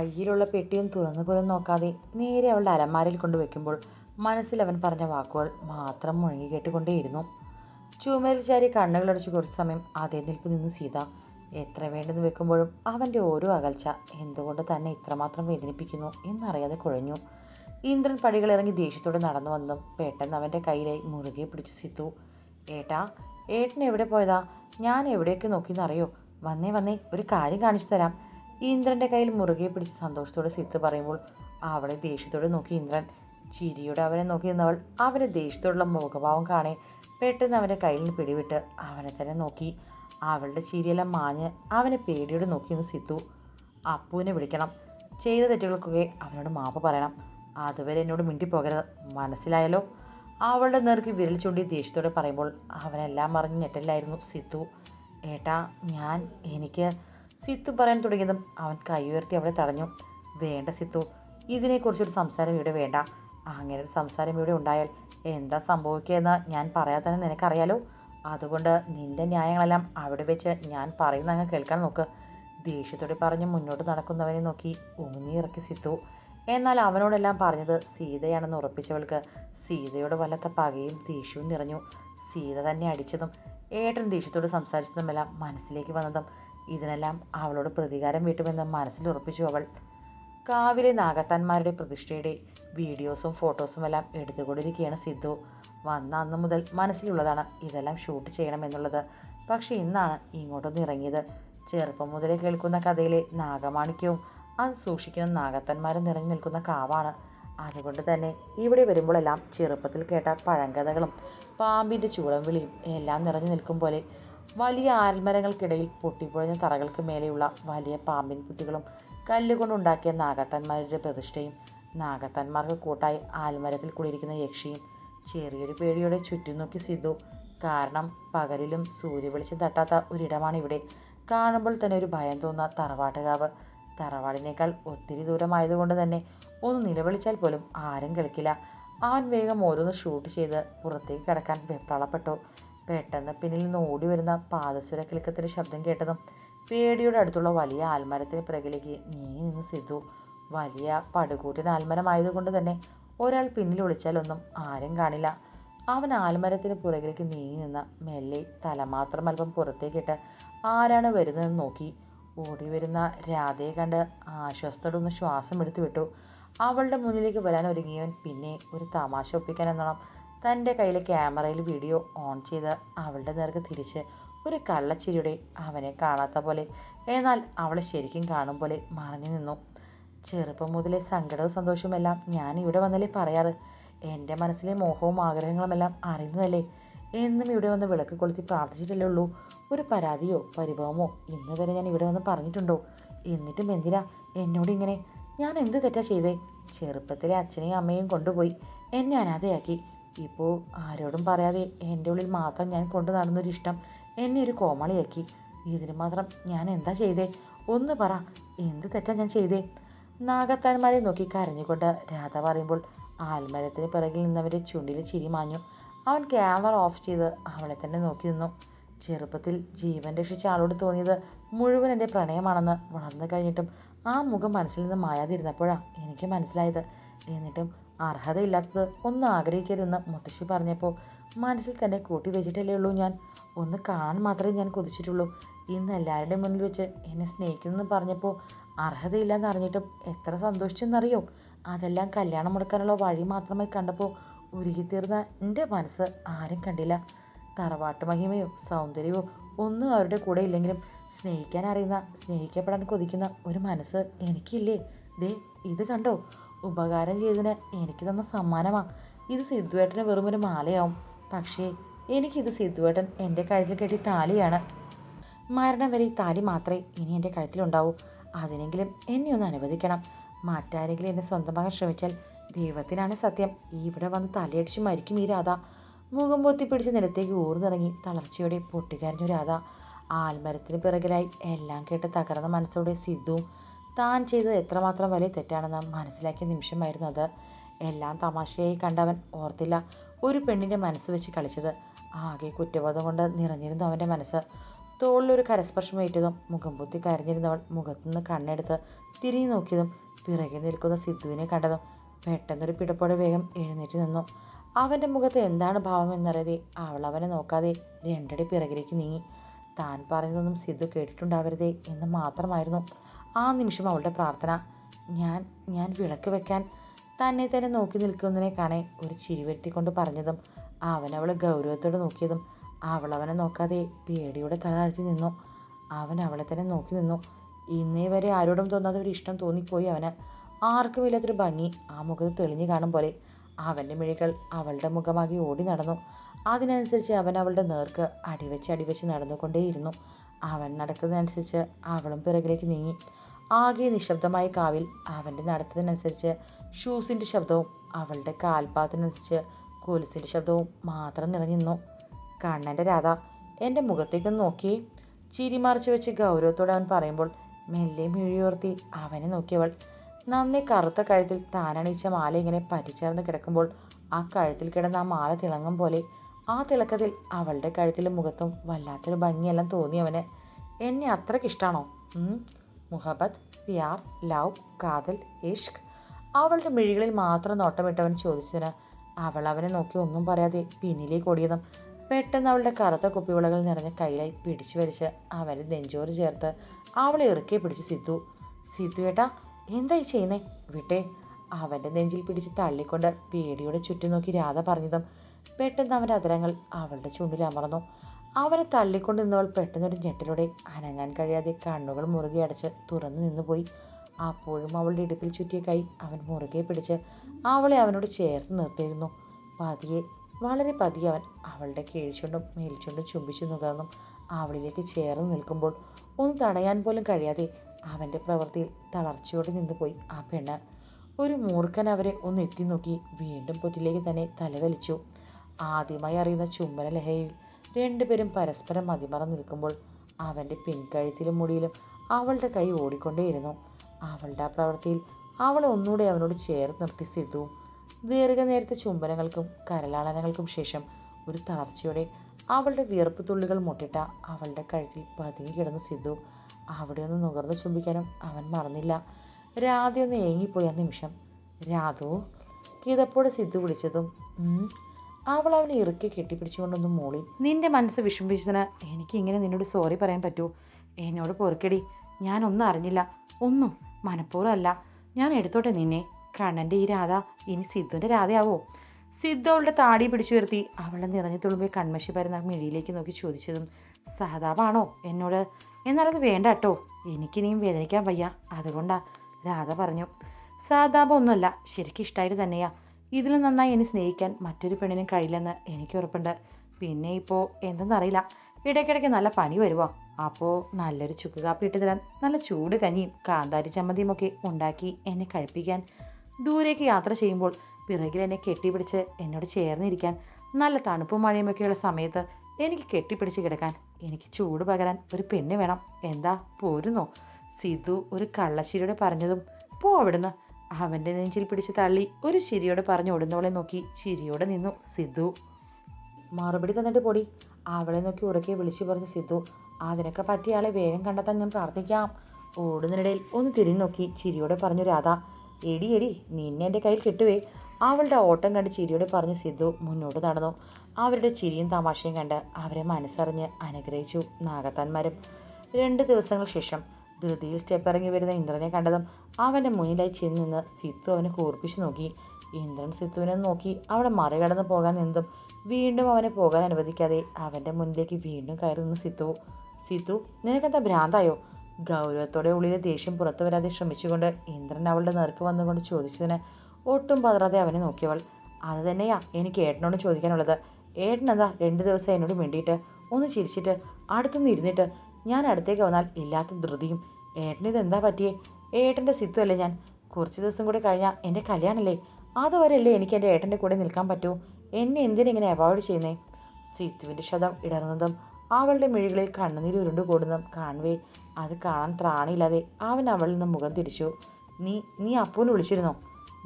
കയ്യിലുള്ള പെട്ടിയും തുറന്നു പോലും നോക്കാതെ നേരെ അവളുടെ അലമാരയിൽ കൊണ്ടുവയ്ക്കുമ്പോൾ മനസ്സിൽ അവൻ പറഞ്ഞ വാക്കുകൾ മാത്രം മുഴങ്ങി കേട്ടുകൊണ്ടേയിരുന്നു. ചുമരിൽ ചാരി കണ്ണുകളടച്ച് കുറച്ച് സമയം അതേ നിൽപ്പ് നിന്ന് സീത എത്ര വേണ്ടെന്ന് വെക്കുമ്പോഴും അവന്റെ ഓരോ അകൽച്ച എന്തുകൊണ്ട് തന്നെ ഇത്രമാത്രം വേദനിപ്പിക്കുന്നു എന്നറിയാതെ കുഴഞ്ഞു. ഇന്ദ്രൻ പടികളിറങ്ങി ദേഷ്യത്തോടെ നടന്നു വന്നതും പെട്ടെന്ന് അവന്റെ കയ്യിലായി മുറുകെ പിടിച്ച് സിത്തു ഏട്ടാ ഏട്ടൻ എവിടെ പോയതാ? ഞാൻ എവിടെയൊക്കെ നോക്കിയെന്നറിയോ വന്നേ വന്നേ ഒരു കാര്യം കാണിച്ചു തരാം. ഇന്ദ്രന്റെ കയ്യിൽ മുറുകെ പിടിച്ച് സന്തോഷത്തോടെ സിത്ത് പറയുമ്പോൾ അവളെ ദേഷ്യത്തോടെ നോക്കി ഇന്ദ്രൻ. ചിരിയോടെ അവനെ നോക്കി നിന്നവൾ അവന്റെ ദേഷ്യത്തോടുള്ള മുഖഭാവം കാണേ പെട്ടെന്ന് അവന്റെ കയ്യിൽ നിന്ന് പിടിവിട്ട് അവനെ തന്നെ നോക്കി. അവളുടെ ചിരിയെല്ലാം മാഞ്ഞ് അവനെ പേടിയോടെ നോക്കി നിന്ന് സിത്തു അപ്പുവിനെ വിളിക്കണം. ചെയ്ത തെറ്റുകൾക്കൊക്കെ അവനോട് മാപ്പ് പറയണം. അതുവരെ എന്നോട് മിണ്ടിപ്പോകരുത്. മനസ്സിലായല്ലോ? അവളുടെ നേർക്ക് വിരൽ ചൂണ്ടി ദേഷ്യത്തോടെ പറയുമ്പോൾ അവനെല്ലാം അറിഞ്ഞ് ഞെട്ടലായിരുന്നു സിത്തു. ഏട്ടാ ഞാൻ എനിക്ക് സിത്തു പറയാൻ തുടങ്ങിയതും അവൻ കൈ ഉയർത്തി അവളെ തടഞ്ഞു. വേണ്ട സിത്തു ഇതിനെക്കുറിച്ചൊരു സംസാരം ഇവിടെ വേണ്ട. അങ്ങനെ ഒരു സംസാരം ഇവിടെ ഉണ്ടായാൽ എന്താ സംഭവിക്കുകയെന്ന് ഞാൻ പറയാതെ തന്നെ നിനക്കറിയാലോ? അതുകൊണ്ട് നിന്റെ ന്യായങ്ങളെല്ലാം അവിടെ വെച്ച് ഞാൻ പറയുന്ന അങ്ങ് കേൾക്കാൻ നോക്ക്. ദേഷ്യത്തോടെ പറഞ്ഞ് മുന്നോട്ട് നടക്കുന്നവനെ നോക്കി ഉമിനി ഇറക്കി സിത്തു. എന്നാൽ അവനോടെല്ലാം പറഞ്ഞത് സീതയാണെന്ന് ഉറപ്പിച്ചവൾക്ക് സീതയോട് വല്ലാത്ത പകയും ദേഷ്യവും നിറഞ്ഞു. സീത തന്നെ അടിച്ചതും ഏട്ടൻ ദേഷ്യത്തോട് സംസാരിച്ചതുമെല്ലാം മനസ്സിലേക്ക് വന്നതും ഇതിനെല്ലാം അവളോട് പ്രതികാരം വീട്ടുമെന്ന് മനസ്സിൽ ഉറപ്പിച്ചു അവൾ. കാവിലെ നാഗത്താന്മാരുടെ പ്രതിഷ്ഠയുടെ വീഡിയോസും ഫോട്ടോസും എല്ലാം എടുത്തുകൊണ്ടിരിക്കുകയാണ് സിദ്ധു. വന്ന അന്ന് മുതൽ മനസ്സിലുള്ളതാണ് ഇതെല്ലാം ഷൂട്ട് ചെയ്യണമെന്നുള്ളത് പക്ഷേ ഇന്നാണ് ഇങ്ങോട്ടൊന്ന് ഇറങ്ങിയത്. ചെറുപ്പം മുതലേ കേൾക്കുന്ന കഥയിലെ നാഗമാണിക്യവും അത് സൂക്ഷിക്കുന്ന നാഗത്തന്മാരും നിറഞ്ഞു നിൽക്കുന്ന കാവാണ്. അതുകൊണ്ട് തന്നെ ഇവിടെ വരുമ്പോഴെല്ലാം ചെറുപ്പത്തിൽ കേട്ട പഴങ്കഥകളും പാമ്പിന്റെ ചൂടം വിളിയും എല്ലാം നിറഞ്ഞു നിൽക്കും പോലെ വലിയ ആൽമരങ്ങൾക്കിടയിൽ പൊട്ടിപ്പൊഴിഞ്ഞ തറകൾക്ക് മേലെയുള്ള വലിയ പാമ്പിൻ കുട്ടികളും കല്ലുകൊണ്ടുണ്ടാക്കിയ നാഗത്തന്മാരുടെ പ്രതിഷ്ഠയും നാഗത്തന്മാർക്ക് കൂട്ടായി ആൽമരത്തിൽ കുളിരിക്കുന്ന യക്ഷിയും ചെറിയൊരു പേടിയോടെ ചുറ്റും നോക്കി സിദ്ധു. കാരണം പകലിലും സൂര്യവെളിച്ചം തട്ടാത്ത ഒരിടമാണ് ഇവിടെ. കാണുമ്പോൾ തന്നെ ഒരു ഭയം തോന്നുന്ന തറവാട്ടുകാവ്. തറവാടിനേക്കാൾ ഒത്തിരി ദൂരമായതുകൊണ്ട് തന്നെ ഒന്ന് നിലവിളിച്ചാൽ പോലും ആരും കളിക്കില്ല ആൻ വേഗം ഓരോന്ന് ഷൂട്ട് ചെയ്ത് പുറത്തേക്ക് കിടക്കാൻ വെപ്രാളപ്പെട്ടു. പെട്ടെന്ന് പിന്നിൽ നിന്ന് ഓടി വരുന്ന പാദസുര കിലുക്കത്തിന്റെ ശബ്ദം കേട്ടതും പേടിയുടെ അടുത്തുള്ള വലിയ ആൽമരത്തിന് പിറകിലേക്ക് നീങ്ങി നിന്ന് സിദ്ധു. വലിയ പടുകൂറ്റൻ ആൽമരമായതുകൊണ്ട് തന്നെ ഒരാൾ പിന്നിൽ ഒളിച്ചാലൊന്നും ആരും കാണില്ല. അവൻ ആൽമരത്തിന് പുറകിലേക്ക് നീങ്ങി നിന്ന മെല്ലെ തല മാത്രം അല്പം പുറത്തേക്കിട്ട് ആരാണ് വരുന്നതെന്ന് നോക്കി. ഓടി വരുന്ന രാധയെ കണ്ട് ആശ്വാസത്തോടെ ഒന്ന് ശ്വാസം എടുത്തു വിട്ടു അവളുടെ മുന്നിലേക്ക് വരാൻ ഒരുങ്ങിയവൻ പിന്നെ ഒരു തമാശ ഒപ്പിക്കാൻ എന്നോണം തന്റെ കയ്യിലെ ക്യാമറയിൽ വീഡിയോ ഓൺ ചെയ്ത് അവളുടെ നേർക്ക് തിരിച്ച് ഒരു കള്ളച്ചിരിയുടെ അവനെ കാണാത്ത പോലെ എന്നാൽ അവളെ ശരിക്കും കാണും പോലെ മറഞ്ഞു നിന്നു. ചെറുപ്പം മുതലേ സങ്കടവും സന്തോഷവുമെല്ലാം ഞാൻ ഇവിടെ വന്നല്ലേ പറയാറ്. എന്റെ മനസ്സിലെ മോഹവും ആഗ്രഹങ്ങളുമെല്ലാം അറിയുന്നതല്ലേ? എന്നും ഇവിടെ വന്ന് വിളക്ക് കൊളുത്തി പ്രാർത്ഥിച്ചിട്ടല്ലേ ഉള്ളൂ. ഒരു പരാതിയോ പരിഭവമോ ഇന്ന് വരെ ഞാൻ ഇവിടെ വന്ന് പറഞ്ഞിട്ടുണ്ടോ? എന്നിട്ടും എന്തിനാ എന്നോട് ഇങ്ങനെ? ഞാൻ എന്ത് തെറ്റാ ചെയ്തേ? ചെറുപ്പത്തിലെ അച്ഛനെയും അമ്മയും കൊണ്ടുപോയി എന്നെ അനാഥയാക്കി. ഇപ്പോൾ ആരോടും പറയാതെ എന്റെ ഉള്ളിൽ മാത്രം ഞാൻ കൊണ്ടു നടന്നൊരു ഇഷ്ടം എന്നെ ഒരു കോമളിയാക്കി. ഇതിന് മാത്രം ഞാൻ എന്താ ചെയ്തേ? ഒന്ന് പറ എന്ത് തെറ്റാ ഞാൻ ചെയ്തേ? നാഗത്താന്മാരെ നോക്കി കരഞ്ഞുകൊണ്ട് രാധ പറയുമ്പോൾ ആൽമരത്തിന് പിറകിൽ നിന്നവന്റെ ചുണ്ടിൽ ചിരി മാഞ്ഞു. അവൻ ക്യാമറ ഓഫ് ചെയ്ത് അവളെ തന്നെ നോക്കി നിന്നു. ചെറുപ്പത്തിൽ ജീവൻ രക്ഷിച്ച ആളോട് തോന്നിയത് മുഴുവൻ എന്റെ പ്രണയമാണെന്ന് വളർന്നു കഴിഞ്ഞിട്ടും ആ മുഖം മനസ്സിൽ നിന്ന് മായാതിരുന്നപ്പോഴാണ് എനിക്ക് മനസ്സിലായത്. എന്നിട്ടും അർഹതയില്ലാത്തത് ഒന്നും ആഗ്രഹിക്കരുതെന്ന് മുത്തശ്ശി പറഞ്ഞപ്പോൾ മനസ്സിൽ തന്നെ കൂട്ടി വെച്ചിട്ടല്ലേ ഉള്ളൂ ഞാൻ. ഒന്ന് കാണാൻ മാത്രമേ ഞാൻ കൊതിച്ചിട്ടുള്ളൂ. ഇന്ന് എല്ലാവരുടെയും മുന്നിൽ വെച്ച് എന്നെ സ്നേഹിക്കുന്നെന്ന് പറഞ്ഞപ്പോൾ അർഹതയില്ലെന്ന് അറിഞ്ഞിട്ടും എത്ര സന്തോഷിച്ചെന്നറിയോ? അതെല്ലാം കല്യാണം മുടക്കാനുള്ള വഴി മാത്രമായി കണ്ടപ്പോൾ ഉരുകിത്തീർന്ന എന്റെ മനസ്സ് ആരും കണ്ടില്ല. തറവാട്ട് മഹിമയോ സൗന്ദര്യമോ ഒന്നും അവരുടെ കൂടെ ഇല്ലെങ്കിലും സ്നേഹിക്കാൻ അറിയുന്ന സ്നേഹിക്കപ്പെടാൻ കൊതിക്കുന്ന ഒരു മനസ്സ് എനിക്കില്ലേ? ദേ ഇത് കണ്ടോ? ഉപകാരം ചെയ്തതിന് എനിക്ക് തന്ന സമ്മാനമാണ് ഇത് സിദ്ധുവേട്ടന് വെറും ഒരു മാലയാവും. പക്ഷേ എനിക്കിത് സിദ്ധുവേട്ടൻ എന്റെ കഴുത്തിൽ കെട്ടി താലിയാണ്. മരണം വരെ ഈ താലി മാത്രമേ ഇനി എന്റെ കഴുത്തിലുണ്ടാവൂ. അതിനെങ്കിലും എന്നെ ഒന്ന് അനുവദിക്കണം. മറ്റാരെങ്കിലും എന്നെ സ്വന്തമാക്കാൻ ശ്രമിച്ചാൽ ദൈവത്തിനാണ് സത്യം. ഇവിടെ വന്ന് തലയടിച്ച് മരിക്കും ഈ രാധ. മുഖം പൊത്തി പിടിച്ച് നിലത്തേക്ക് ഊർന്നിറങ്ങി തളർച്ചയോടെ പൊട്ടിക്കരഞ്ഞു രാധ. ആൽമരത്തിന് പിറകിലായി എല്ലാം കേട്ട് തകർന്ന മനസ്സോടെ സിദ്ധുവും താൻ ചെയ്തത് എത്രമാത്രം വലിയ തെറ്റാണെന്ന് മനസ്സിലാക്കിയ നിമിഷമായിരുന്നു അത്. എല്ലാം തമാശയായി കണ്ടവൻ ഓർത്തില്ല ഒരു പെണ്ണിന്റെ മനസ്സ് വെച്ച് കളിച്ചത്. ആകെ കുറ്റബോധം കൊണ്ട് നിറഞ്ഞിരുന്നു അവന്റെ മനസ്സ്. തോളിലൊരു കരസ്പർശം ഏറ്റതും മുഖം പൊത്തി കരഞ്ഞിരുന്നവൾ മുഖത്തുനിന്ന് കണ്ണെടുത്ത് തിരിഞ്ഞു നോക്കിയതും പിറകെ നിൽക്കുന്ന സിദ്ധുവിനെ കണ്ടതും പെട്ടെന്നൊരു പിടപ്പോടെ വേഗം എഴുന്നേറ്റ് നിന്നു. അവന്റെ മുഖത്ത് എന്താണ് ഭാവം എന്നറിയതേ അവൾ അവനെ നോക്കാതെ രണ്ടടി പിറകിലേക്ക് നീങ്ങി. താൻ പറഞ്ഞതൊന്നും സിദ്ധു കേട്ടിട്ടുണ്ടാവരുതേ എന്ന് മാത്രമായിരുന്നു. ആ നിമിഷം അവളുടെ പ്രാർത്ഥന. ഞാൻ ഞാൻ വിളക്ക് വെക്കാൻ തന്നെ തന്നെ നോക്കി നിൽക്കുന്നതിനെ കാണെ ഒരു ചിരി വരുത്തിക്കൊണ്ട് പറഞ്ഞതും അവൻ അവളെ ഗൗരവത്തോടെ നോക്കിയതും അവൾ അവനെ നോക്കാതെ പേടിയോടെ തല താഴ്ത്തി നിന്നു. അവൻ അവളെ തന്നെ നോക്കി നിന്നു. ഇന്നേ വരെ ആരോടും തോന്നാത്ത ഒരു ഇഷ്ടം തോന്നിപ്പോയി അവന്. ആർക്കും ഇല്ലാത്തൊരു ഭംഗി. ആ മുഖത്ത് തെളിഞ്ഞു കാണും പോലെ. അവന്റെ മിഴികൾ അവളുടെ മുഖമാകി ഓടി നടന്നു. അതിനനുസരിച്ച് അവൻ അവളുടെ നേർക്ക് അടിവെച്ച് അടിവെച്ച് നടന്നുകൊണ്ടേയിരുന്നു. അവൻ നടക്കുന്നതനുസരിച്ച് അവളും പിറകിലേക്ക് നീങ്ങി. ആകെ നിശബ്ദമായ കാവിൽ അവന്റെ നടത്തത്തിനനുസരിച്ച് ഷൂസിന്റെ ശബ്ദവും അവളുടെ കാൽപാത്തിനനുസരിച്ച് കൊലുസിന്റെ ശബ്ദവും മാത്രം നിറഞ്ഞിരുന്നു. കണ്ണന്റെ രാധ എന്റെ മുഖത്തേക്ക് നോക്കി. ചിരി മറിച്ച് വെച്ച് ഗൗരവത്തോടെ അവൻ പറയുമ്പോൾ മെല്ലെ മിഴിയോർത്തി അവനെ നോക്കിയവൾ. നന്നെ കറുത്ത കഴുത്തിൽ താനണിയിച്ച മാല ഇങ്ങനെ പറ്റിച്ചേർന്ന് കിടക്കുമ്പോൾ ആ കഴുത്തിൽ കിടന്ന ആ മാല തിളങ്ങും പോലെ ആ തിളക്കത്തിൽ അവളുടെ കഴുത്തിലും മുഖത്തും വല്ലാത്തൊരു ഭംഗിയെല്ലാം തോന്നി അവന്. എന്നെ അത്രയ്ക്ക് ഇഷ്ടമാണോ മുഹബത്ത് പ്യാർ ലവ് കാതൽ ഇഷ്ക്. അവളുടെ മിഴികളിൽ മാത്രം നോട്ടമിട്ടവൻ ചോദിച്ചതിന് അവൾ അവനെ നോക്കി ഒന്നും പറയാതെ പിന്നിലേക്ക് ഓടിയതും പെട്ടെന്ന് അവളുടെ കറുത്ത കുപ്പിവിളകൾ നിറഞ്ഞ കയ്യിലായി പിടിച്ചു വലിച്ച് അവന്റെ നെഞ്ചോറ് ചേർത്ത് അവളെ ഇറുക്കെ പിടിച്ച് സിത്തു. സിത്തു ഏട്ടാ എന്തായി ചെയ്യുന്നേ? വിട്ടേ. അവന്റെ നെഞ്ചിൽ പിടിച്ച് തള്ളിക്കൊണ്ട് പേടിയോടെ ചുറ്റും നോക്കി രാധ പറഞ്ഞതും പെട്ടെന്ന് അവന്റെ അതരങ്ങൾ അവളുടെ ചുണ്ടിൽ അമർന്നു. അവനെ തള്ളിക്കൊണ്ട് നിന്നവൾ പെട്ടെന്നൊരു ഞെട്ടിലൂടെ അനങ്ങാൻ കഴിയാതെ കണ്ണുകൾ മുറുകെ അടച്ച് തുറന്നു നിന്നുപോയി. അപ്പോഴും അവളുടെ ഇടുപ്പിൽ ചുറ്റിയ കൈ അവൻ മുറുകെ പിടിച്ച് അവളെ അവനോട് ചേർത്ത് നിർത്തിയിരുന്നു. പതിയെ വളരെ പതിയെ അവൻ അവളുടെ കീഴ്ച്ചുണ്ടും മേൽച്ചുണ്ടും ചുംബിച്ചു നുകർന്നും അവളിലേക്ക് ചേർന്ന് നിൽക്കുമ്പോൾ ഒന്ന് തടയാൻ പോലും കഴിയാതെ അവന്റെ പ്രവൃത്തിയിൽ തളർച്ചയോടെ നിന്നുപോയി ആ പെണ്ണ്. ഒരു മൂർഖൻ അവരെ ഒന്ന് എത്തി നോക്കി വീണ്ടും പൊറ്റിലേക്ക് തന്നെ തലവലിച്ചു. ആദ്യമായി അറിയുന്ന ചുംബന ലഹരിയിൽ രണ്ടുപേരും പരസ്പരം മതിമറന്ന് നിൽക്കുമ്പോൾ അവന്റെ പിൻകഴുത്തിലും മുടിയിലും അവളുടെ കൈ ഓടിക്കൊണ്ടേയിരുന്നു. അവളുടെ ആ പ്രവൃത്തിയിൽ അവളെ ഒന്നുകൂടെ അവനോട് ചേർത്ത് നിർത്തി സിദ്ധു. ദീർഘനേരത്തെ ചുംബനങ്ങൾക്കും കരലാളനങ്ങൾക്കും ശേഷം ഒരു തളർച്ചയോടെ അവളുടെ വിയർപ്പ് തുള്ളികൾ മുട്ടിട്ട അവളുടെ കഴുത്തിൽ പതുങ്ങി കിടന്നു സിദ്ധു. അവിടെ ഒന്ന് നുകർന്ന് ചുംബിക്കാനും അവൻ മറന്നില്ല. രാധയൊന്ന് ഏങ്ങിപ്പോയി ആ നിമിഷം. രാധു കിതപ്പോടെ സിദ്ധു വിളിച്ചതും. അവൾ അവനെ ഇറുക്കി കെട്ടിപ്പിടിച്ചുകൊണ്ടൊന്ന് മൂളി. നിന്റെ മനസ്സ് വിഷമിപ്പിച്ചതിന് എനിക്ക് ഇങ്ങനെ നിന്നോട് സോറി പറയാൻ പറ്റുമോ? എന്നോട് പൊറുക്കടി. ഞാനൊന്നും അറിഞ്ഞില്ല. ഒന്നും മനഃപൂർവം അല്ല. ഞാൻ എടുത്തോട്ടെ നിന്നെ. കണ്ണന്റെ ഈ രാധ ഇനി സിദ്ധുവിന്റെ രാധയാവോ? സിദ്ധ അവളുടെ താടി പിടിച്ചു ഉയർത്തി അവളെ നിറഞ്ഞു തുളുമ്പി കൺമഷി പരുന്ന മിഴിയിലേക്ക് നോക്കി ചോദിച്ചതും സഹതാപാണോ എന്നോട്? എന്നാലത് വേണ്ട കേട്ടോ. എനിക്കിനിയും വേദനിക്കാൻ വയ്യ. അതുകൊണ്ടാ രാധ പറഞ്ഞു. സഹതാപം ഒന്നുമല്ല. ശരിക്കും ഇഷ്ടമായിട്ട് തന്നെയാ. ഇതിലും നന്നായി എന്നെ സ്നേഹിക്കാൻ മറ്റൊരു പെണ്ണിനും കഴിയില്ലെന്ന് എനിക്ക് ഉറപ്പുണ്ട്. പിന്നെ ഇപ്പോൾ എന്തെന്നറിയില്ല ഇടയ്ക്കിടയ്ക്ക് നല്ല പനി വരുമോ അപ്പോൾ നല്ലൊരു ചുക്ക് കാപ്പി ഇട്ട് തരാൻ നല്ല ചൂട് കഞ്ഞിയും കാന്താരി ചമ്മന്തിയും ഒക്കെ ഉണ്ടാക്കി എന്നെ കഴിപ്പിക്കാൻ. ദൂരേക്ക് യാത്ര ചെയ്യുമ്പോൾ പിറകിൽ എന്നെ കെട്ടിപ്പിടിച്ച് എന്നോട് ചേർന്നിരിക്കാൻ നല്ല തണുപ്പും മഴയുമൊക്കെയുള്ള സമയത്ത് എനിക്ക് കെട്ടിപ്പിടിച്ച് കിടക്കാൻ എനിക്ക് ചൂട് പകരാൻ ഒരു പെണ്ണ് വേണം. എന്താ പോരുന്നോ? സിധു ഒരു കള്ളശ്ശേരിയുടെ പറഞ്ഞതും പോ അവിടുന്ന്. അവന്റെ നെഞ്ചിൽ പിടിച്ച് തള്ളി. ഒരു ചിരിയോടെ പറഞ്ഞു ഓടുന്നവളെ നോക്കി. ചിരിയോടെ നിന്നു. സിദ്ധു. മറുപടി തന്നിട്ട് പൊടി. അവളെ നോക്കി ഉറക്കെ വിളിച്ചു പറഞ്ഞു സിദ്ധു. അതിനൊക്കെ പറ്റിയ ആളെ വേഗം കണ്ടെത്താൻ ഞാൻ പ്രാർത്ഥിക്കാം. ഓടുന്നതിനിടയിൽ ഒന്ന് തിരിഞ്ഞു നോക്കി. ചിരിയോടെ പറഞ്ഞു രാധ. എടി എടി നിന്നെ എന്റെ കയ്യിൽ കിട്ടുവേ. അവളുടെ ഓട്ടം കണ്ട് ചിരിയോടെ പറഞ്ഞു സിദ്ധു. മുന്നോട്ട് നടന്നു. അവരുടെ ചിരിയും തമാശയും കണ്ട് അവരെ മനസ്സറിഞ്ഞ് അനുഗ്രഹിച്ചു നാഗത്താന്മാരും രണ്ട് ദിവസങ്ങൾ ശേഷം ധൃതിയിൽ സ്റ്റെപ്പ് ഇറങ്ങി വരുന്ന ഇന്ദ്രനെ കണ്ടതും അവന്റെ മുന്നിലായി ചെന്ന് നിന്ന് സിത്തു അവനെ കൂർപ്പിച്ചു നോക്കി. ഇന്ദ്രൻ സിത്തുവിനെ നോക്കി. അവിടെ മറികടന്ന് പോകാൻ നിന്നതും വീണ്ടും അവനെ പോകാൻ അനുവദിക്കാതെ അവന്റെ മുന്നിലേക്ക് വീണ്ടും കയറി നിന്ന് സിത്തു. സിത്തു നിനക്കെന്താ ഭ്രാന്തായോ? ഗൗരവത്തോടെ ഉള്ളിലെ ദേഷ്യം പുറത്തു വരാതെ ശ്രമിച്ചുകൊണ്ട് ഇന്ദ്രൻ അവളുടെ നേർക്ക് വന്നുകൊണ്ട് ചോദിച്ചതിന് ഒട്ടും പതറാതെ അവനെ നോക്കിയവൾ അത് തന്നെയാ എനിക്ക് ഏട്ടനോട് ചോദിക്കാനുള്ളത്. ഏട്ടനെന്താ രണ്ട് ദിവസം എന്നോട് വേണ്ടിയിട്ട് ഒന്ന് ചിരിച്ചിട്ട് അടുത്തൊന്ന് ഇരുന്നിട്ട് ഞാൻ അടുത്തേക്ക് വന്നാൽ ഇല്ലാത്ത ധൃതിയും. ഏട്ടന് ഇതെന്താ പറ്റിയേ? ഏട്ടന്റെ സിത്തു അല്ലേ ഞാൻ? കുറച്ച് ദിവസം കൂടി കഴിഞ്ഞാൽ എന്റെ കല്യാണമല്ലേ അതുവരെ അല്ലേ എനിക്ക് എന്റെ ഏട്ടന്റെ കൂടെ നിൽക്കാൻ പറ്റൂ? എന്നെ എന്തിനിങ്ങനെ അവോയ്ഡ് ചെയ്യുന്നേ? സിത്തുവിന്റെ ശതം ഇടർന്നതും അവളുടെ മിഴികളിൽ കണ്ണുനീര് ഉരുണ്ടു കൂടുന്നതും കാണുവേ അത് കാണാൻ ത്രാണിയില്ലാതെ അവൻ അവളിൽ നിന്ന് മുഖം തിരിച്ചു. നീ നീ അപ്പൂനെ വിളിച്ചിരുന്നോ?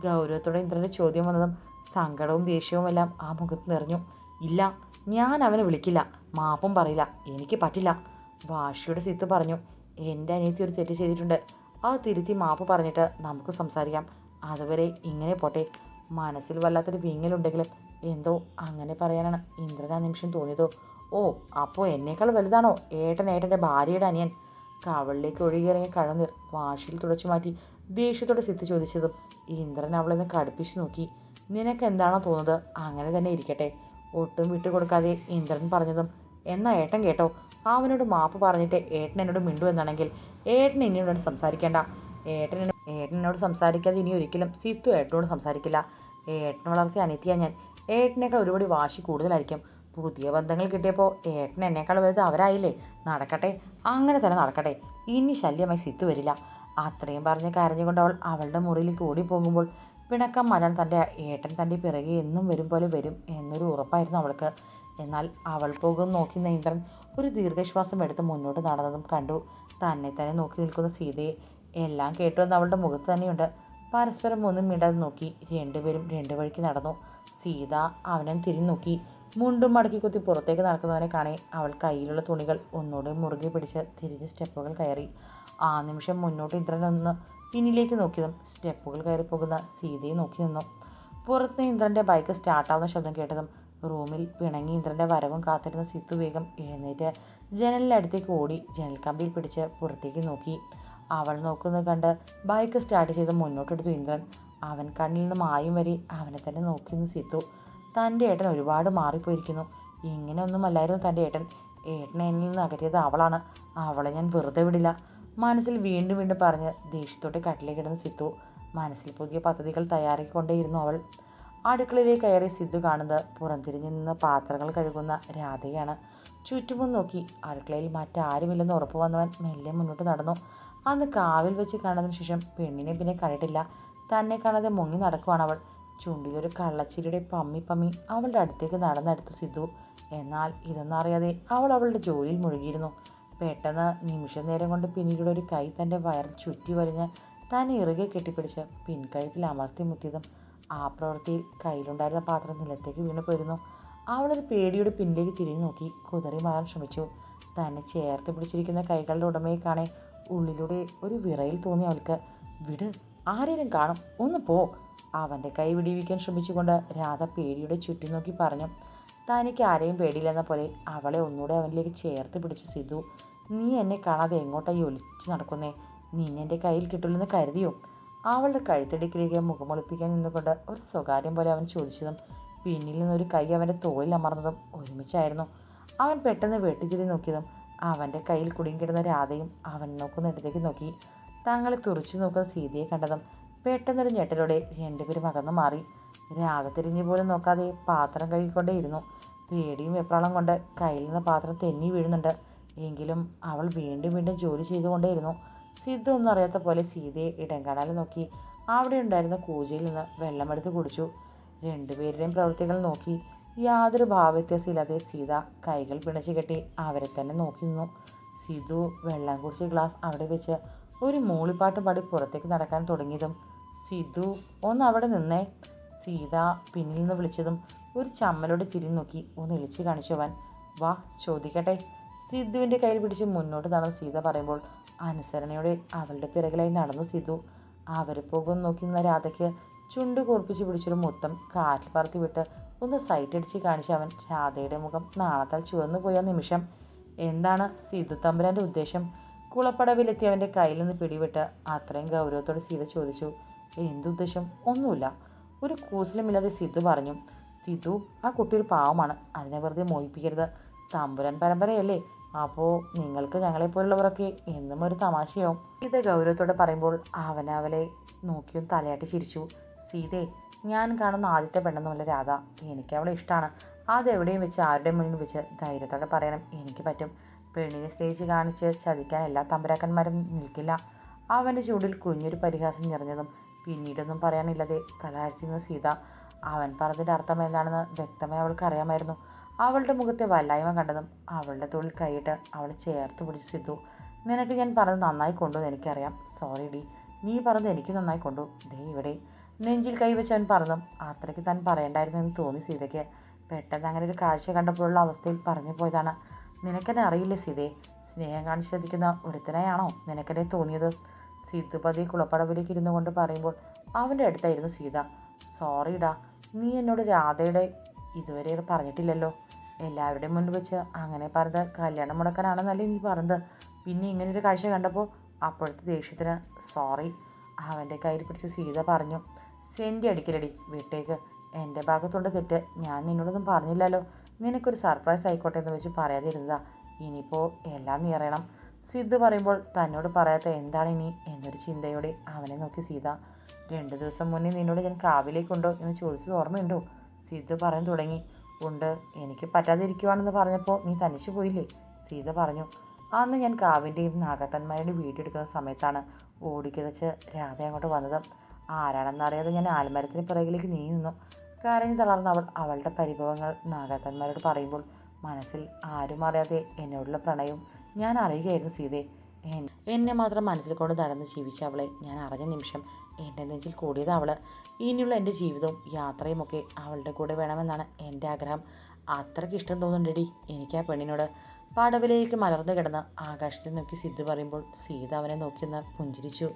ഗൗരവത്തോടെ ഇന്ദ്രന്റെ ചോദ്യം വന്നതും സങ്കടവും ദേഷ്യവും എല്ലാം ആ മുഖത്ത് നിറഞ്ഞു. ഇല്ല ഞാൻ അവനെ വിളിക്കില്ല. മാപ്പും പറയില്ല. എനിക്ക് പറ്റില്ല. വാശിയുടെ സിത്ത് പറഞ്ഞു. എന്റെ അനിയത്തി ഒരു തെറ്റ് ചെയ്തിട്ടുണ്ട്. ആ തിരുത്തി മാപ്പ് പറഞ്ഞിട്ട് നമുക്ക് സംസാരിക്കാം. അതുവരെ ഇങ്ങനെ പോട്ടെ. മനസ്സിൽ വല്ലാത്തൊരു വീങ്ങലുണ്ടെങ്കിലും എന്തോ അങ്ങനെ പറയാനാണ് ഇന്ദ്രൻ ആ നിമിഷം തോന്നിയതോ. ഓ അപ്പോൾ എന്നേക്കാൾ വലുതാണോ ഏട്ടൻ ഏട്ടന്റെ ഭാര്യയുടെ അനിയൻ? കവളിലേക്ക് ഒഴുകിയിറങ്ങിയ കഴന്നീർ വാശിയിൽ തുടച്ചു മാറ്റി ദേഷ്യത്തോടെ സിത്ത് ചോദിച്ചതും ഇന്ദ്രൻ അവളെ നിന്ന് കടുപ്പിച്ച് നോക്കി. നിനക്ക് എന്താണോ തോന്നുന്നത്? അങ്ങനെ തന്നെ ഇരിക്കട്ടെ. ഒട്ടും വിട്ടുകൊടുക്കാതെ ഇന്ദ്രൻ പറഞ്ഞതും എന്നാ ഏട്ടൻ കേട്ടോ. അവനോട് മാപ്പ് പറഞ്ഞിട്ട് ഏട്ടൻ എന്നോട് മിണ്ടു എന്നാണെങ്കിൽ ഏട്ടൻ ഇനിയോട് സംസാരിക്കേണ്ട. ഏട്ടൻ ഏട്ടനോട് സംസാരിക്കാതെ ഇനി ഒരിക്കലും സിത്തു ഏട്ടനോട് സംസാരിക്കില്ല. ഏട്ടൻ വളർത്തിയ അനിയത്തിയാ ഞാൻ ഏട്ടനേക്കാൾ ഒരുപടി വാശി കൂടുതലായിരിക്കും. പുതിയ ബന്ധങ്ങൾ കിട്ടിയപ്പോൾ ഏട്ടൻ എന്നേക്കാൾ വലുത് അവരായില്ലേ? നടക്കട്ടെ അങ്ങനെ തന്നെ നടക്കട്ടെ. ഇനി ശല്യമായി സിത്തു വരില്ല. അത്രയും പറഞ്ഞ് കരഞ്ഞുകൊണ്ട് അവൾ അവളുടെ മുറിയിലേക്ക് ഓടിപ്പോകുമ്പോൾ പിണക്കം മലൻ തന്റെ ഏട്ടൻ തന്റെ പിറകെ എന്നും വരും പോലെ വരും എന്നൊരു ഉറപ്പായിരുന്നു അവൾക്ക്. എന്നാൽ അവൾ പോകും നോക്കി നീന്തൻ ഒരു ദീർഘശ്വാസം എടുത്ത് മുന്നോട്ട് നടന്നതും കണ്ടു. തന്നെ തന്നെ നോക്കി നിൽക്കുന്ന സീതയെ എല്ലാം കേട്ടുവെന്ന് അവളുടെ മുഖത്ത് തന്നെയുണ്ട്. പരസ്പരം ഒന്നും മിണ്ടാതെ നോക്കി രണ്ടുപേരും രണ്ടു വഴിക്ക് നടന്നു. സീത അവനെ തിരിഞ്ഞു നോക്കി മുണ്ടും മടക്കി കുത്തി പുറത്തേക്ക് നടക്കുന്നവനെ കാണെ അവൾ കയ്യിലുള്ള തുണികൾ ഒന്നുകൂടെ മുറുകെ പിടിച്ച് തിരിഞ്ഞ് സ്റ്റെപ്പുകൾ കയറി. ആ നിമിഷം മുന്നോട്ട് ഇന്ദ്രൻ ഒന്ന് പിന്നിലേക്ക് നോക്കിയതും സ്റ്റെപ്പുകൾ കയറി പോകുന്ന സീതയെ നോക്കി നിന്നു. പുറത്ത് ഇന്ദ്രന്റെ ബൈക്ക് സ്റ്റാർട്ടാവുന്ന ശബ്ദം കേട്ടതും റൂമിൽ പിണങ്ങി ഇന്ദ്രന്റെ വരവും കാത്തിരുന്ന സിത്തു വേഗം എഴുന്നേറ്റ് ജനലിനടുത്തേക്ക് ഓടി ജനൽ കമ്പിയിൽ പിടിച്ച് പുറത്തേക്ക് നോക്കി. അവൾ നോക്കുന്നത് കണ്ട് ബൈക്ക് സ്റ്റാർട്ട് ചെയ്ത് മുന്നോട്ടെടുത്തു ഇന്ദ്രൻ. അവൻ കണ്ണിൽ നിന്ന് മായും വരെ അവനെ തന്നെ നോക്കി നിന്ന് സിത്തു. തന്റെ ഏട്ടൻ ഒരുപാട് മാറിപ്പോയിരിക്കുന്നു. ഇങ്ങനെയൊന്നുമല്ലായിരുന്നു തന്റെ ഏട്ടൻ. ഏട്ടനെ എന്നിൽ നിന്ന് അകറ്റിയത് അവളാണ്. അവളെ ഞാൻ വെറുതെ വിടില്ല. മനസ്സിൽ വീണ്ടും വീണ്ടും പറഞ്ഞ് ദേഷ്യത്തോടെ കട്ടിലേക്ക് കിടന്ന് സിത്തു. മനസ്സിൽ പുതിയ പദ്ധതികൾ തയ്യാറാക്കിക്കൊണ്ടേയിരുന്നു അവൾ. അടുക്കളയിലേക്ക് കയറി സിദ്ധു കാണുന്നത് പുറംതിരിഞ്ഞു നിന്ന് പാത്രങ്ങൾ കഴുകുന്ന രാധയാണ്. ചുറ്റുമും നോക്കി അടുക്കളയിൽ മറ്റാരുമില്ലെന്ന് ഉറപ്പ് വന്നവൻ മെല്ലെ മുന്നോട്ട് നടന്നു. അന്ന് കാവിൽ വെച്ച് കാണുന്നതിന് ശേഷം പെണ്ണിനെ പിന്നെ കണ്ടിട്ടില്ല. തന്നെ കാണാതെ മുങ്ങി നടക്കുവാണ് അവൾ. ചുണ്ടിലൊരു കള്ളച്ചിരിയുടെ പമ്മി പമ്മി അവളുടെ അടുത്തേക്ക് നടന്നെടുത്തു സിദ്ധു. എന്നാൽ ഇതൊന്നറിയാതെ അവൾ അവളുടെ ജോലിയിൽ മുഴുകിയിരുന്നു. പെട്ടെന്ന് നിമിഷ നേരം കൊണ്ട് പിന്നീട് ഒരു കൈ തന്റെ വയറിൽ ചുറ്റി വരിഞ്ഞ് തന്നെ ഇറുകെ കെട്ടിപ്പിടിച്ച് പിൻകഴുത്തിൽ അമർത്തി മുത്തിയതും ആ പ്രവൃത്തിയിൽ കയ്യിലുണ്ടായിരുന്ന പാത്രം നിലത്തേക്ക് വീണു പോയിരുന്നു. അവളൊരു പേടിയുടെ പിന്നിലേക്ക് തിരിഞ്ഞു നോക്കി കുതറി മാറാൻ ശ്രമിച്ചു. തന്നെ ചേർത്ത് പിടിച്ചിരിക്കുന്ന കൈകളുടെ ഉടമയെ കാണെ ഉള്ളിലൂടെ ഒരു വിറയിൽ തോന്നി അവൾക്ക്. വിട് ആരേലും കാണും. ഒന്ന് പോ. അവന്റെ കൈ വിടിവിക്കാൻ ശ്രമിച്ചുകൊണ്ട് രാധ പേടിയുടെ ചുറ്റി നോക്കി പറഞ്ഞു. തനിക്ക് ആരെയും പേടിയില്ലെന്ന പോലെ അവളെ ഒന്നുകൂടെ അവനിലേക്ക് ചേർത്ത് പിടിച്ച് സിധു നീ എന്നെ കാണാതെ എങ്ങോട്ടായി ഒലിച്ച് നടക്കുന്നേ? നിന്നെ എന്റെ കയ്യിൽ കിട്ടില്ലെന്ന് കരുതിയോ? അവളുടെ കഴുത്തടിക്കിലേക്ക് മുഖമൊളിപ്പിക്കാൻ നിന്നുകൊണ്ട് ഒരു സ്വകാര്യം പോലെ അവൻ ചോദിച്ചതും പിന്നിൽ നിന്നൊരു കൈ അവന്റെ തോളിൽ അമർന്നതും ഒരുമിച്ചായിരുന്നു. അവൻ പെട്ടെന്ന് വെട്ടിച്ചിരി നോക്കിയതും അവന്റെ കയ്യിൽ കുടുങ്ങിക്കിടുന്ന രാധയും അവൻ നോക്കുന്ന ഇടത്തേക്ക് നോക്കി. തങ്ങളെ തുറച്ചു നോക്കുന്ന സീതയെ കണ്ടതും പെട്ടെന്നൊരു ഞെട്ടലോടെ രണ്ടുപേരും അകന്നു മാറി. രാധ തിരിഞ്ഞു പോലും നോക്കാതെ പാത്രം കഴുകിക്കൊണ്ടേയിരുന്നു പേടിയും വെപ്രാളം കൊണ്ട് കയ്യിൽ നിന്ന് പാത്രം തെന്നി വീഴുന്നുണ്ട്. എങ്കിലും അവൾ വീണ്ടും വീണ്ടും ജോലി ചെയ്തുകൊണ്ടേയിരുന്നു. സിദ്ധു ഒന്നും അറിയാത്ത പോലെ സീതയെ ഇടംകാണാൽ നോക്കി. അവിടെ ഉണ്ടായിരുന്ന കൂജയിൽ നിന്ന് വെള്ളമെടുത്ത് കുടിച്ചു. രണ്ടുപേരുടെയും പ്രവൃത്തികൾ നോക്കി. യാതൊരു ഭാവവ്യത്യാസമില്ലാതെ സീത കൈകൾ പിണച്ചു കെട്ടി അവരെ തന്നെ നോക്കി നിന്നു. സിധു വെള്ളം കുടിച്ച ഗ്ലാസ് അവിടെ വെച്ച് ഒരു മൂളിപ്പാട്ട് പാടി പുറത്തേക്ക് നടക്കാൻ തുടങ്ങിയതും സിധു ഒന്ന് അവിടെ നിന്നേ. സീത പിന്നിൽ നിന്ന് വിളിച്ചതും ഒരു ചമ്മലോടെ തിരിഞ്ഞു നോക്കി. ഒന്ന് ഇളിച്ച് കാണിച്ചവൻ വാ ചോദിക്കട്ടെ. സിദ്ധുവിന്റെ കയ്യിൽ പിടിച്ച് മുന്നോട്ട് നടന്ന് സീത പറയുമ്പോൾ അനുസരണയോടെ അവളുടെ പിറകിലായി നടന്നു സിധു അവർ പോകും നോക്കി നിന്ന രാധയ്ക്ക് ചുണ്ട് കൂർപ്പിച്ച് പിടിച്ചൊരു മുത്തം കാറ്റിൽ പറത്തി വിട്ട് ഒന്ന് സൈറ്റ് അടിച്ച് കാണിച്ച അവൻ രാധയുടെ മുഖം നാണത്താൽ ചുവന്നു പോയ നിമിഷം. എന്താണ് സിധു തമ്പുരാന്റെ ഉദ്ദേശം? കുളപ്പടവിലെത്തി അവന്റെ കയ്യിൽ നിന്ന് പിടിവിട്ട് അത്രയും ഗൗരവത്തോടെ സീത ചോദിച്ചു എന്തുദ്ദേശം ഒന്നുമില്ല. ഒരു കൂസലുമില്ലാതെ സിധു പറഞ്ഞു സിധു ആ കുട്ടി ഒരു പാവമാണ്. അതിനെ വെറുതെ മോഹിപ്പിക്കരുത്. തമ്പുരാൻ പരമ്പരയല്ലേ? അപ്പോൾ നിങ്ങൾക്ക് ഞങ്ങളെപ്പോലുള്ളവരൊക്കെ എന്നും ഒരു തമാശയാവും. ഇത് ഗൗരവത്തോടെ പറയുമ്പോൾ അവൻ അവളെ നോക്കിയും തലയാട്ടി ചിരിച്ചു. സീതേ ഞാൻ കാണുന്ന ആദ്യത്തെ പെണ്ണെന്നുള്ള രാധ എനിക്ക് അവളെ ഇഷ്ടമാണ് അതെവിടെയും വെച്ച് ആരുടെയും മുന്നിൽ വെച്ച് ധൈര്യത്തോടെ പറയണം. എനിക്ക് പറ്റും. പെണ്ണിനെ സ്റ്റേജ് കാണിച്ച് ചതിക്കാൻ എല്ലാ തമ്പരാക്കന്മാരും നിൽക്കില്ല. അവന്റെ ചൂടിൽ കുഞ്ഞൊരു പരിഹാസം നിറഞ്ഞതും പിന്നീടൊന്നും പറയാനില്ലാതെ. തലയാഴ്ച സീത. അവൻ പറഞ്ഞതിന്റെ അർത്ഥം എന്താണെന്ന് വ്യക്തമായി അവൾക്ക് അറിയാമായിരുന്നു. അവളുടെ മുഖത്തെ വല്ലായ്മ കണ്ടതും അവളുടെ തൊഴിൽ കൈയിട്ട് അവൾ ചേർത്ത് പിടിച്ച് സിദ്ധു നിനക്ക് ഞാൻ പറഞ്ഞത് നന്നായി കൊണ്ടു എനിക്കറിയാം. സോറി ഡി. നീ പറഞ്ഞത് എനിക്ക് നന്നായി കൊണ്ടു. ദേ ഇവിടെ. നെഞ്ചിൽ കൈവച്ച് അവൻ പറഞ്ഞു അത്രയ്ക്ക് താൻ പറയണ്ടായിരുന്നു എന്ന് തോന്നി സീതയ്ക്ക്. പെട്ടെന്ന് അങ്ങനെ ഒരു കാഴ്ച കണ്ടപ്പോഴുള്ള അവസ്ഥയിൽ പറഞ്ഞു പോയതാണ്. നിനക്കെന്നെ അറിയില്ലേ സീതേ? സ്നേഹം കാണിച്ചു ശ്രദ്ധിക്കുന്ന ഒരുത്തനെയാണോ നിനക്കെന്നെ തോന്നിയത്? സിദ്ധുപതി കുളപ്പടവിലേക്ക് ഇരുന്നു കൊണ്ട് പറയുമ്പോൾ അവന്റെ അടുത്തായിരുന്നു സീത. സോറിടാ നീ എന്നോട് രാധയുടെ ഇതുവരെ പറഞ്ഞിട്ടില്ലല്ലോ. എല്ലാവരുടെയും മുന്നിൽ വെച്ച് അങ്ങനെ പറഞ്ഞത് കല്യാണം മുടക്കാനാണെന്നല്ലേ നീ പറഞ്ഞത്. പിന്നെ ഇങ്ങനെ ഒരു കാഴ്ച കണ്ടപ്പോൾ അപ്പോഴത്തെ ദേഷ്യത്തിന് സോറി അവന്റെ കയ്യിൽ പിടിച്ച് സീത പറഞ്ഞു സെന്റി അടിക്കലടി വീട്ടേക്ക് എന്റെ ഭാഗത്തുണ്ട് തെറ്റ്. ഞാൻ നിന്നോടൊന്നും പറഞ്ഞില്ലല്ലോ. നിനക്കൊരു സർപ്രൈസ് ആയിക്കോട്ടെ എന്ന് വെച്ച് പറയാതിരുന്നതാ. ഇനിയിപ്പോൾ എല്ലാം നീ അറിയണം. പറയുമ്പോൾ തന്നോട് പറയാത്ത എന്താണ് ഇനി എന്നൊരു ചിന്തയോടെ അവനെ നോക്കി സീത. രണ്ട് ദിവസം മുന്നേ നിന്നോട് ഞാൻ കാവിലേക്കുണ്ടോ എന്ന് ചോദിച്ചത് ഓർമ്മയുണ്ടോ? സിദ്ധു പറയാൻ തുടങ്ങി. ഉണ്ട് എനിക്ക് പറ്റാതിരിക്കുവാണെന്ന് പറഞ്ഞപ്പോൾ നീ തനിച്ചു പോയില്ലേ? സീത പറഞ്ഞു. അന്ന് ഞാൻ കാവിന്റെയും നാഗത്തന്മാരുടെയും വീഡിയോ എടുക്കുന്ന സമയത്താണ് ഓടിക്കതച്ച് രാധ അങ്ങോട്ട് വന്നത്. ആരാണെന്നറിയാതെ ഞാൻ ആൽമരത്തിന് പിറകിലേക്ക് നീ നിന്നു. കരഞ്ഞു തളർന്ന അവൾ അവളുടെ പരിഭവങ്ങൾ നാഗത്തന്മാരോട് പറയുമ്പോൾ മനസ്സിൽ ആരും അറിയാതെ എന്നോടുള്ള പ്രണയം ഞാൻ അറിയുകയായിരുന്നു സീതയെ. എന്നെ മാത്രം മനസ്സിൽ കൊണ്ട് നടന്ന് ജീവിച്ച അവളെ ഞാൻ അറിഞ്ഞ നിമിഷം എന്റെ നെഞ്ചിൽ കൂടിയത് അവൾ. ഇനിയുള്ള എന്റെ ജീവിതവും യാത്രയുമൊക്കെ അവളുടെ കൂടെ വേണമെന്നാണ് എന്റെ ആഗ്രഹം. അത്രയ്ക്ക് ഇഷ്ടം തോന്നുന്നുണ്ടെടി എനിക്ക് ആ പെണ്ണിനോട്. പടവിലേക്ക് മലർന്നു കിടന്ന് ആകാശത്തിൽ നോക്കി സിദ്ധു പറയുമ്പോൾ സീത അവനെ നോക്കിയൊന്ന് പുഞ്ചിരിച്ചു.